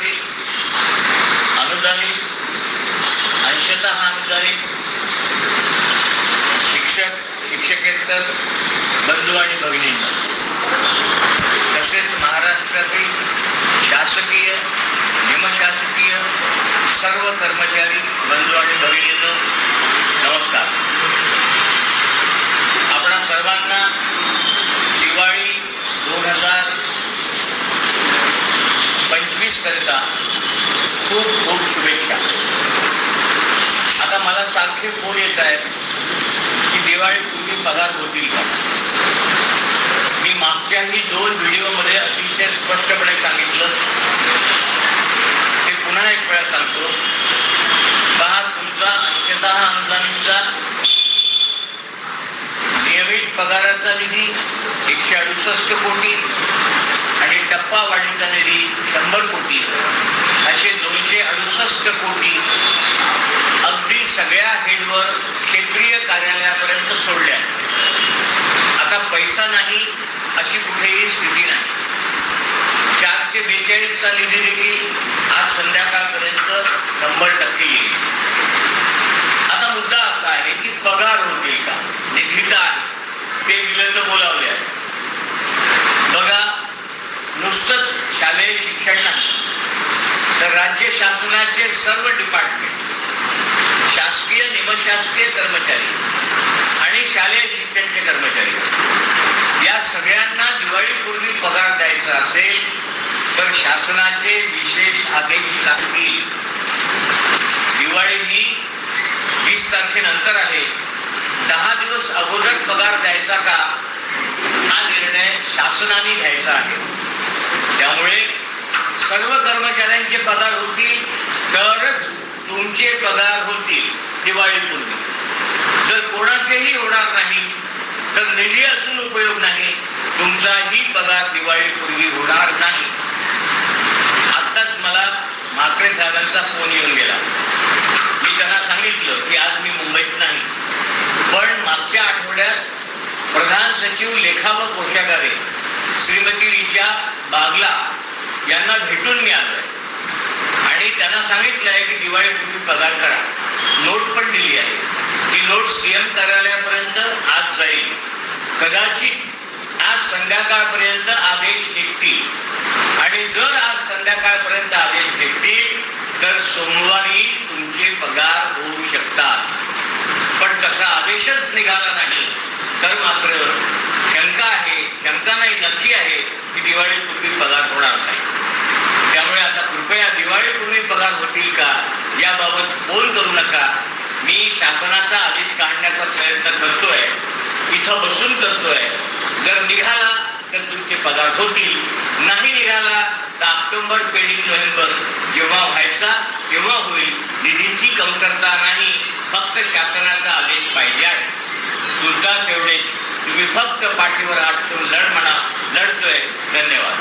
असतील अनुदानित अंशतः अनुदानित शिक्षक शिक्षकेतर बंधू आणि भगिनींना. तसेच महाराष्ट्रातील शासकीय निमशासकीय सर्व कर्मचारी बंधू आणि भगिनींनो नमस्कार आपणा सर्वांना दिवाळी दोन हजार पंचवीस करिता खूप खूप शुभेच्छा. आता मला सारखे फोन येत आहेत की दिवाळीपूर्वी पगार होतील का? मी मागच्याही दोन व्हिडिओमध्ये अतिशय स्पष्टपणे सांगितलं. ते पुन्हा एक वेळा सांगतो. पहा तुमचा अंशतः अनुदानितचा नियमित पगाराचा निधी एकशे अडुसष्ट कोटी आणि टप्पा वाढीचा निधी शंभर कोटी असे दोनशे अडुसष्ट कोटी अगदी सगळ्या हेडवर क्षेत्रीय कार्यालयापर्यंत सोडल्या. आता पैसा नाही अशी कुठेही स्थिती नाही. चारशे बेचाळीसचा निधी देखील आज संध्याकाळपर्यंत शंभर टक्के येईल. आता मुद्दा असा आहे की पगार होतील का? निधी तर आहे. ते विलंब बोलावले आहे नुसतंच शालेय शिक्षण नाही. तर राज्य शासनाचे सर्व डिपार्टमेंट शासकीय निमशासकीय कर्मचारी आणि शालेय शिक्षणचे कर्मचारी या सगळ्यांना दिवाळीपूर्वी पगार द्यायचा असेल तर शासनाचे विशेष आदेश लागतील. दिवाळी ही वीस तारखेनंतर आहे. दहा दिवस अगोदर पगार द्यायचा का? हा निर्णय शासनाने घ्यायचा आहे. त्यामुळे सर्व कर्मचाऱ्यांचे पगार होतील तरच तुमचे पगार होतील दिवाळीपूर्वी जर कोणाचेही होणार नाही तर निधी असून उपयोग नाही तुमचाही पगार दिवाळीपूर्वी होणार नाही. आत्ताच मला म्हात्रे साहेबांचा फोन येऊन गेला. मी त्यांना सांगितलं की आज मी मुंबईत नाही पण मागच्या आठवड्यात प्रधान सचिव लेखा व कोशागारे श्रीमती रिचा बागला यांना भेटून मी आलोय. आणि त्यांना सांगितलं आहे की दिवाळीपूर्वी पगार करा. नोट पण दिली आहे. ती नोट सी एम कार्यालयापर्यंत आज जाईल. कदाचित आज संध्याकाळपर्यंत आदेश निघतील. आणि जर आज संध्याकाळपर्यंत आदेश निघतील तर सोमवारी तुमचे पगार होऊ शकतात. पण तसा आदेशच निघाला नाही. तर मात्र शंका आहे शंका नाही नक्की आहे. दिवाळीपूर्वी पगार होणार नाही. त्यामुळे आता कृपया दिवाळीपूर्वी पगार होतील का? याबाबत फोन करू नका. मी शासनाचा आदेश काढण्याचा प्रयत्न करतोय. इथं बसून करतोय. जर निघाला तर तुमचे पगार होतील. नाही निघाला तर ऑक्टोबर पेडिंग नोव्हेंबर जेव्हा व्हायचा तेव्हा होईल. निधीची कमतरता नाही. फक्त शासनाचा आदेश पाहिजे आहे. तुर्तास तुम्ही फक्त पाठीवर आठ ठेवून लढ म्हणा. लढतोय. धन्यवाद.